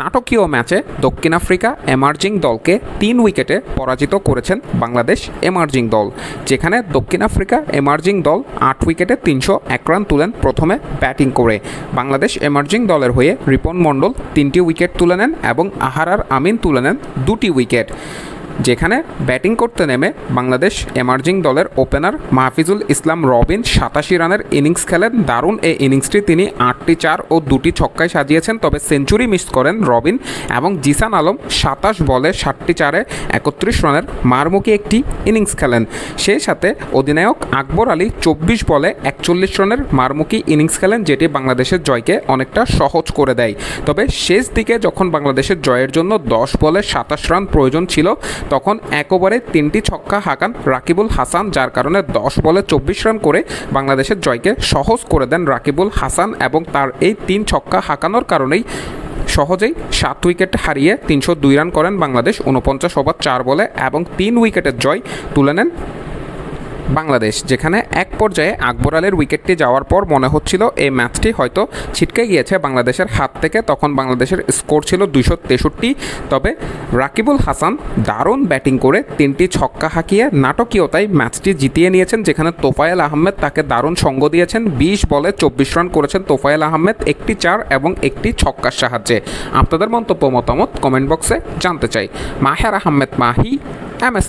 নাটকীয় ম্যাচে দক্ষিণ আফ্রিকা এমার্জিং দলকে তিন উইকেটে পরাজিত করেছেন বাংলাদেশ এমার্জিং দল, যেখানে দক্ষিণ আফ্রিকা এমার্জিং দল আট উইকেটে তিনশো এক রান তুলেন প্রথমে ব্যাটিং করে। বাংলাদেশ এমার্জিং দলের হয়ে রিপন মণ্ডল তিনটি উইকেট তুলে নেন এবং আহারার আমিন তুলে নেন দুটি উইকেট। যেখানে ব্যাটিং করতে নেমে বাংলাদেশ এমার্জিং দলের ওপেনার মাহফিজুল ইসলাম রবিন সাতাশি রানের ইনিংস খেলেন। দারুণ এই ইনিংসটি তিনি আটটি চার ও দুটি ছক্কায় সাজিয়েছেন, তবে সেঞ্চুরি মিস করেন রবিন এবং জিসান আলম সাতাশ বলে ষাটটি চারে একত্রিশ রানের মারমুখী একটি ইনিংস খেলেন। সেই সাথে অধিনায়ক আকবর আলী চব্বিশ বলে একচল্লিশ রানের মারমুখী ইনিংস খেলেন, যেটি বাংলাদেশের জয়কে অনেকটা সহজ করে দেয়। তবে শেষ দিকে যখন বাংলাদেশের জয়ের জন্য দশ বলে সাতাশ রান প্রয়োজন ছিল তখন এক ওভারে তিনটি ছক্কা হাঁকান রাকিবুল হাসান, যার কারণে দশ বলে চব্বিশ রান করে বাংলাদেশের জয়কে সহজ করে দেন রাকিবুল হাসান এবং তার এই তিন ছক্কা হাঁকানোর কারণেই সহজেই সাত উইকেট হারিয়ে তিনশো দুই রান করেন বাংলাদেশ। উনপঞ্চাশ ওভার চার বলে এবং তিন উইকেটের জয় তুলে নেন বাংলাদেশ, যেখানে এক পর্যায়ে আকবর আলের উইকেটটি যাওয়ার পর মনে হচ্ছিল এই ম্যাচটি হয়তো ছিটকে গিয়েছে বাংলাদেশের হাত থেকে। তখন বাংলাদেশের স্কোর ছিল দুশো তেষট্টি। তবে রাকিবুল হাসান দারুণ ব্যাটিং করে তিনটি ছক্কা হাঁকিয়ে নাটকীয়তায় ম্যাচটি জিতিয়ে নিয়েছেন, যেখানে তোফায়েল আহমেদ তাকে দারুণ সঙ্গ দিয়েছেন। বিশ বলে চব্বিশ রান করেছেন তোফায়েল আহমেদ, একটি চার এবং একটি ছক্কার সাহায্যে। আপনাদের মন্তব্য, মতামত কমেন্ট বক্সে জানতে চাই। Maher Ahmed Mahi, M S